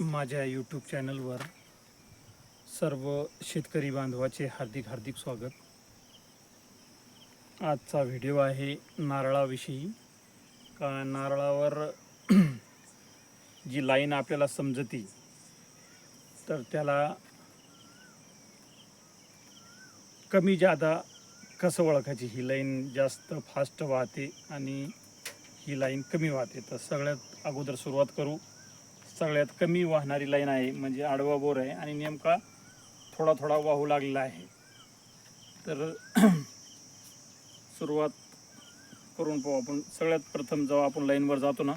माझ्या यूट्यूब चॅनलवर सर्व शेतकरी बांधवाचे हार्दिक हार्दिक स्वागत. आजचा व्हिडिओ आहे नारळाविषयी. का नारळावर जी लाईन आपल्याला समजती तर त्याला कमी जादा कसं ओळखायची? ही लाईन जास्त फास्ट वाहते आणि ही लाईन कमी वाहते. तर सगळ्यात अगोदर सुरुवात करू. सगळ्यात कमी वाहणारी लाईन आहे म्हणजे आडवा बोर आहे आणि नेमका थोडा थोडा वाहू लागलेला आहे. तर सुरुवात करून पाहू आपण. सगळ्यात प्रथम जेव्हा आपण लाईनवर जातो ना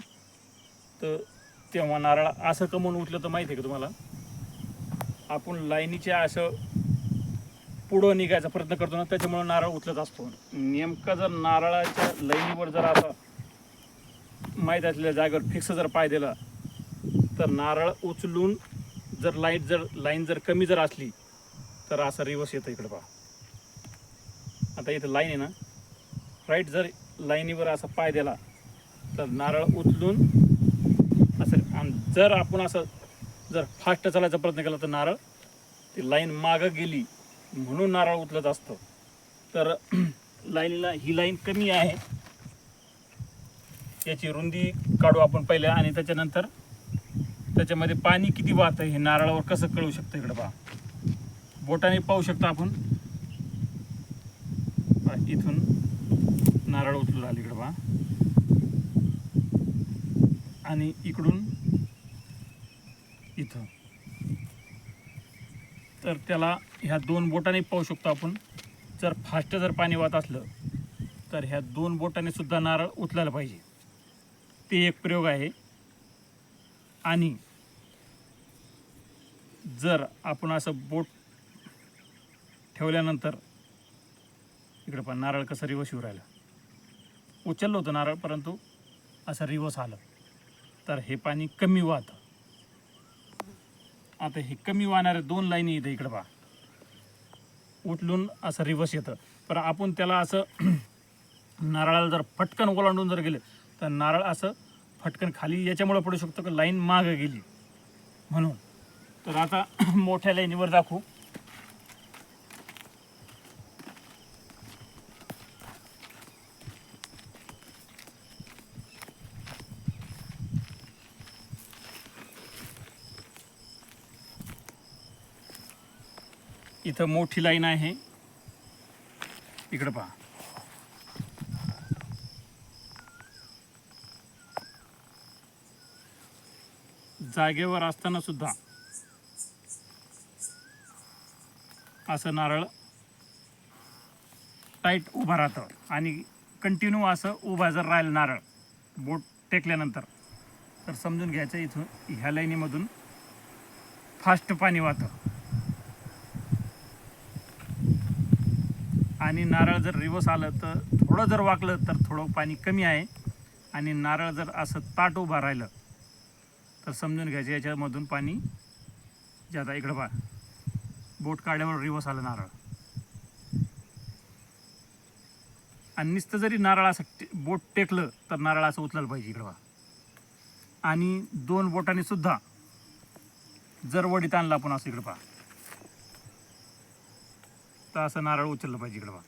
तर तेव्हा नारळ असं कमवून उठलं तर माहिती आहे का तुम्हाला? आपण लाईनीच्या असं पुढं निघायचा प्रयत्न करतो ना त्याच्यामुळे नारळ उचलत असतो. नेमका जर नारळाच्या लाईनीवर जर असा माहीत असलेल्या जागेवर फिक्स जर पाय दिला तर नारळ उचलून जर लाइट जर लाईन जर कमी जर असली तर असं रिवर्स येतं इकडे पहा. आता इथं लाईन आहे ना. राईट जर लाईनीवर असा पाय दिला तर नारळ उचलून असं आणि जर आपण असं जर फास्ट चालायचा प्रयत्न केला तर नारळ ती लाईन मागं गेली म्हणून नारळ उचलत असतं. तर लाईनीला ही लाईन कमी आहे. याची रुंदी काढू आपण पहिल्या आणि त्याच्यानंतर त्याच्यामध्ये पाणी किती वाहत आहे हे नारळावर कसं कळू शकतं इकडं पहा? बोटाने पाहू शकता आपण. इथून नारळ उचलू राहिले इकडं पहा. आणि इकडून इथं. तर त्याला ह्या दोन बोटाने पाहू शकतो आपण. जर फास्ट जर पाणी वाहत असलं तर ह्या दोन बोटाने सुद्धा नारळ उचलायला पाहिजे. ते एक प्रयोग आहे. आणि जर आपण असं बोट ठेवल्यानंतर इकडं पण नारळ कसं रिवर्स येऊ राहिलं. उचललं होतं नारळ परंतु असं रिवर्स आलं. तर हे पाणी कमी वाहतं. आता हे कमी वाहणाऱ्या दोन लाईनी येतं इकडं पहा. उठलून असं रिवर्स येतं. पण आपण त्याला असं नारळाला जर फटकन ओलांडून जर गेलं तर नारळ असं फटकन खाली याच्यामुळे पडू शकतो की? लाईन मागं गेली. म्हणून. तर आता मोठ्या लाईनीवर दाखवू. इथं मोठी लाईन आहे. इकडं पहा. जागेवर असताना सुद्धा असं नारळ टाईट उभं राहतं आणि कंटिन्यू असं उभा जर राहिलं नारळ बोट टेकल्यानंतर तर समजून घ्यायचं इथून ह्या लाईनीमधून फास्ट पाणी वाहतं. आणि नारळ जर रिवर्स आलं तर थोडं जर वाकलं तर थोडं पाणी कमी आहे. आणि नारळ जर असं ताट उभा राहिलं तर समजून घ्यायचं याच्यामधून पाणी जाता इकडं पहा. बोट काढल्यावर रिवर्स आलं नारळ. आणि नुसतं जरी नारळ असं टे- बोट टेकलं तर नारळ असं उचलायला पाहिजे इकडं पहा. आणि दोन बोटाने सुद्धा जर वडीत आणला आपण असं इकडं पहा. तर असं नारळ उचललं पाहिजे इकडं पहा.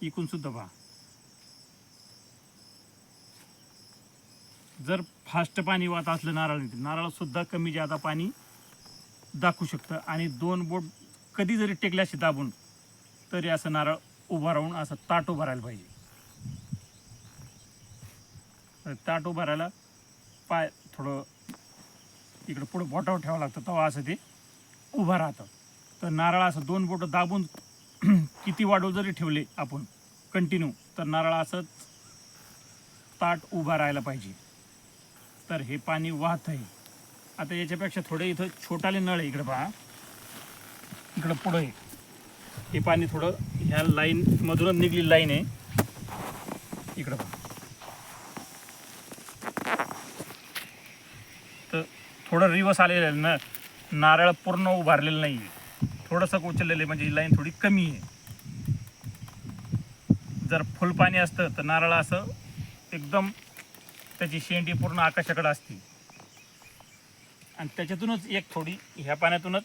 इकून सुद्धा पहा. जर फास्ट पाणी वाहत असलं नारळ नारळसुद्धा कमी जादा पाणी दाखवू शकतं. आणि दोन बोट कधी जरी टेकले असे दाबून तरी असं नारळ उभा राहून असं ताट उभं राहायला पाहिजे. ताट उभं राहायला पाय थोडं इकडं पुढं बोटावर ठेवावं लागतं तेव्हा असं ते उभं राहतं. तर नारळ असं दोन बोटं दाबून किती वाढव जरी ठेवले आपण कंटिन्यू तर नारळ असंच ताट उभा राहायला पाहिजे. तर हे पाणी वाहत आहे. आता याच्यापेक्षा थोडे इथं छोटाले नळ आहे इकडं पहा. इकडं पुढं आहे. हे पाणी थोडं ह्या लाईन मधूनच निघलेली लाईन आहे. इकडं पहा. तर थोडं रिवर्स आलेलं आहे ना नारळ पूर्ण उभारलेलं नाही आहे थोडंसं उचललेलं आहे म्हणजे ही लाईन थोडी कमी आहे. जर फुल पाणी असतं तर नारळ असं एकदम त्याची शेंडी पूर्ण आकाशाकडे असते. आणि त्याच्यातूनच एक थोडी ह्या पाण्यातूनच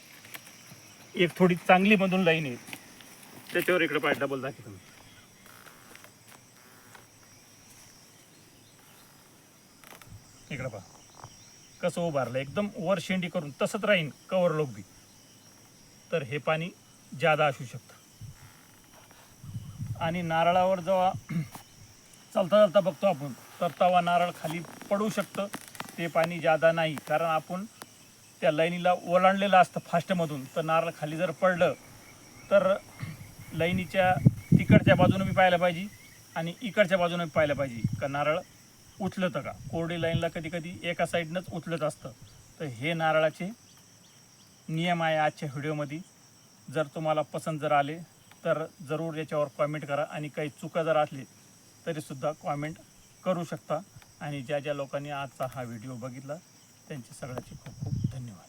एक थोडी चांगली मधून लाईन आहे त्याच्यावर इकडे पाय डबल दाखवतो तुम्ही इकडे पहा. कसं उभारलं. एकदम वर शेंडी करून तसंच राहीन कवर लोक बी. तर हे पाणी जादा असू शकतं. आणि नारळावर जेव्हा चालता चालता बघतो आपण तर तवा नारळ खाली पडू शकतं. ते पाणी जादा नाही. कारण आपण त्या लाईनीला ओलांडलेलं असतं फास्टमधून. तर नारळ खाली जर पडलं तर लाईनीच्या तिकडच्या बाजूनं बी पाहायला पाहिजे आणि इकडच्या बाजूनं बी पाहायला पाहिजे. का नारळ उचलतं का? कोरडी लाईनला कधी कधी एका साईडनंच उचलत असतं. तर हे नारळाचे नियम आहे आजच्या व्हिडिओमध्ये. जर तुम्हाला पसंत जर आले तर जरूर याच्यावर कॉमेंट करा. आणि काही चुका जर असले तरीसुद्धा कॉमेंट करू शकता. आणि ज्या ज्या लोकांनी आजचा हा व्हिडिओ बघितला त्यांचे सगळ्याचे खूप खूप धन्यवाद.